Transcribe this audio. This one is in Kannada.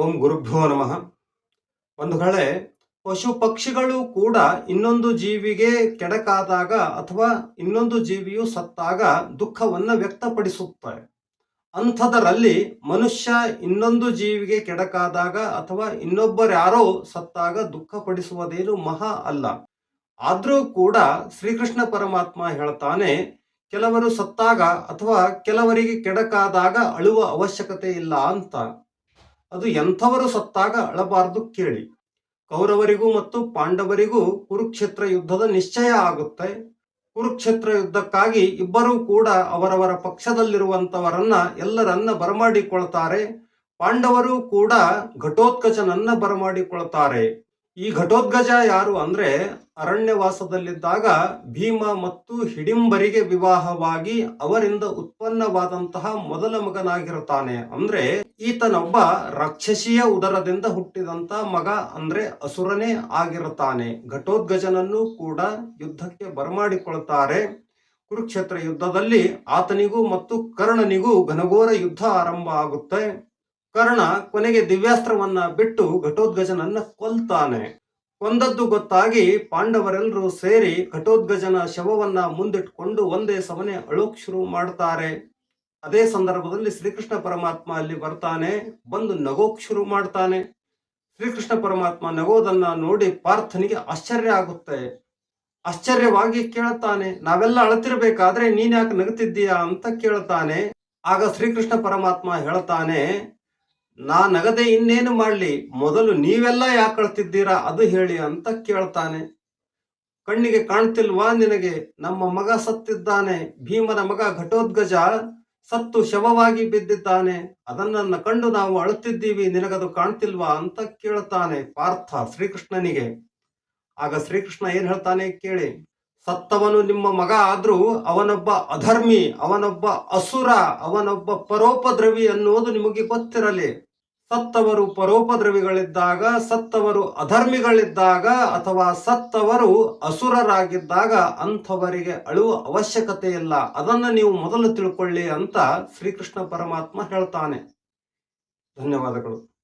ಓಂ ಗುರುಭ್ಯೋ ನಮಃ. ಒಂದು ವೇಳೆ ಪಶು ಪಕ್ಷಿಗಳು ಕೂಡ ಇನ್ನೊಂದು ಜೀವಿಗೆ ಕೆಡಕಾದಾಗ ಅಥವಾ ಇನ್ನೊಂದು ಜೀವಿಯು ಸತ್ತಾಗ ದುಃಖವನ್ನು ವ್ಯಕ್ತಪಡಿಸುತ್ತವೆ ಅಂಥದರಲ್ಲಿ ಮನುಷ್ಯ ಇನ್ನೊಂದು ಜೀವಿಗೆ ಕೆಡಕಾದಾಗ ಅಥವಾ ಇನ್ನೊಬ್ಬರ್ಯಾರೋ ಸತ್ತಾಗ ದುಃಖ ಪಡಿಸುವುದೇನು ಮಹಾ ಅಲ್ಲ. ಆದರೂ ಕೂಡ ಶ್ರೀಕೃಷ್ಣ ಪರಮಾತ್ಮ ಹೇಳ್ತಾನೆ, ಕೆಲವರು ಸತ್ತಾಗ ಅಥವಾ ಕೆಲವರಿಗೆ ಕೆಡಕಾದಾಗ ಅಳುವ ಅವಶ್ಯಕತೆ ಇಲ್ಲ ಅಂತ. ಅದು ಎಂಥವರು ಸತ್ತಾಗ ಅಳಬಾರದು ಕೇಳಿ. ಕೌರವರಿಗೂ ಮತ್ತು ಪಾಂಡವರಿಗೂ ಕುರುಕ್ಷೇತ್ರ ಯುದ್ಧದ ನಿಶ್ಚಯ ಆಗುತ್ತೆ. ಕುರುಕ್ಷೇತ್ರ ಯುದ್ಧಕ್ಕಾಗಿ ಇಬ್ಬರೂ ಕೂಡ ಅವರವರ ಪಕ್ಷದಲ್ಲಿರುವಂತವರನ್ನ ಎಲ್ಲರನ್ನ ಬರಮಾಡಿಕೊಳ್ತಾರೆ. ಪಾಂಡವರು ಕೂಡ ಘಟೋತ್ಕಚನನ್ನ ಬರಮಾಡಿಕೊಳ್ತಾರೆ. ಈ ಘಟೋದ್ಗಜ ಯಾರು ಅಂದ್ರೆ ಅರಣ್ಯವಾಸದಲ್ಲಿದ್ದಾಗ ಭೀಮ ಮತ್ತು ಹಿಡಿಂಬರಿಗೆ ವಿವಾಹವಾಗಿ ಅವರಿಂದ ಉತ್ಪನ್ನವಾದಂತಹ ಮೊದಲ ಮಗನಾಗಿರುತ್ತಾನೆ. ಅಂದ್ರೆ ಈತನೊಬ್ಬ ರಾಕ್ಷಸಿಯ ಉದರದಿಂದ ಹುಟ್ಟಿದಂತ ಮಗ ಅಂದ್ರೆ ಅಸುರನೇ ಆಗಿರುತ್ತಾನೆ. ಘಟೋದ್ಗಜನನ್ನು ಕೂಡ ಯುದ್ಧಕ್ಕೆ ಬರಮಾಡಿಕೊಳ್ತಾರೆ. ಕುರುಕ್ಷೇತ್ರ ಯುದ್ಧದಲ್ಲಿ ಆತನಿಗೂ ಮತ್ತು ಕರ್ಣನಿಗೂ ಘನಘೋರ ಯುದ್ಧ ಆರಂಭ ಆಗುತ್ತೆ. ಕರ್ಣ ಕೊನೆಗೆ ದಿವ್ಯಾಸ್ತ್ರವನ್ನ ಬಿಟ್ಟು ಘಟೋದ್ಗಜನನ್ನ ಕೊಲ್ತಾನೆ. ಕೊಂದದ್ದು ಗೊತ್ತಾಗಿ ಪಾಂಡವರೆಲ್ಲರೂ ಸೇರಿ ಘಟೋದ್ಗಜನ ಶವವನ್ನ ಮುಂದಿಟ್ಕೊಂಡು ಒಂದೇ ಸಮನೆ ಅಳೋಕ್ ಶುರು ಮಾಡ್ತಾರೆ. ಅದೇ ಸಂದರ್ಭದಲ್ಲಿ ಶ್ರೀಕೃಷ್ಣ ಪರಮಾತ್ಮ ಅಲ್ಲಿ ಬರ್ತಾನೆ, ಬಂದು ನಗೋಕ್ ಶುರು ಮಾಡ್ತಾನೆ. ಶ್ರೀಕೃಷ್ಣ ಪರಮಾತ್ಮ ನಗೋದನ್ನ ನೋಡಿ ಪಾರ್ಥನಿಗೆ ಆಶ್ಚರ್ಯ ಆಗುತ್ತೆ. ಆಶ್ಚರ್ಯವಾಗಿ ಕೇಳ್ತಾನೆ, ನಾವೆಲ್ಲ ಅಳತಿರ್ಬೇಕಾದ್ರೆ ನೀನ್ ಯಾಕೆ ನಗುತ್ತಿದ್ದೀಯಾ ಅಂತ ಕೇಳ್ತಾನೆ. ಆಗ ಶ್ರೀಕೃಷ್ಣ ಪರಮಾತ್ಮ ಹೇಳ್ತಾನೆ ನಾ ನಗದೆ ಇನ್ನೇನು ಮಾಡಲಿ? ಮೊದಲು ನೀವೆಲ್ಲ ಯಾಕೆ ಕಳ್ತಿದ್ದೀರಾ? ಅದು ಹೇಳಿ ಅಂತ ಕೇಳ್ತಾನೆ. ಕಣ್ಣಿಗೆ ಕಾಣ್ತಿಲ್ವಾ ನಿನಗೆ? ನಮ್ಮ ಮಗ ಸತ್ತಿದ್ದಾನೆ. ಭೀಮನ ಮಗ ಘಟೋದ್ಗಜ ಸತ್ತು ಶವವಾಗಿ ಬಿದ್ದಿದ್ದಾನೆ. ಅದನ್ನ ಕಂಡು ನಾವು ಅಳುತ್ತಿದ್ದೀವಿ. ನಿನಗದು ಕಾಣ್ತಿಲ್ವಾ ಅಂತ ಕೇಳ್ತಾನೆ ಪಾರ್ಥ ಶ್ರೀಕೃಷ್ಣನಿಗೆ. ಆಗ ಶ್ರೀಕೃಷ್ಣ ಏನ್ ಹೇಳ್ತಾನೆ ಕೇಳಿ. ಸತ್ತವನು ನಿಮ್ಮ ಮಗ ಆದರೂ ಅವನೊಬ್ಬ ಅಧರ್ಮಿ, ಅವನೊಬ್ಬ ಅಸುರ, ಅವನೊಬ್ಬ ಪರೋಪದ್ರವಿ ಅನ್ನುವುದು ನಿಮಗೆ ಗೊತ್ತಿರಲಿ. ಸತ್ತವರು ಪರೋಪದ್ರವಿಗಳಿದ್ದಾಗ, ಸತ್ತವರು ಅಧರ್ಮಿಗಳಿದ್ದಾಗ ಅಥವಾ ಸತ್ತವರು ಅಸುರರಾಗಿದ್ದಾಗ ಅಂಥವರಿಗೆ ಅಳುವ ಅವಶ್ಯಕತೆ ಇಲ್ಲ. ಅದನ್ನು ನೀವು ಮೊದಲು ತಿಳ್ಕೊಳ್ಳಿ ಅಂತ ಶ್ರೀಕೃಷ್ಣ ಪರಮಾತ್ಮ ಹೇಳ್ತಾನೆ. ಧನ್ಯವಾದಗಳು.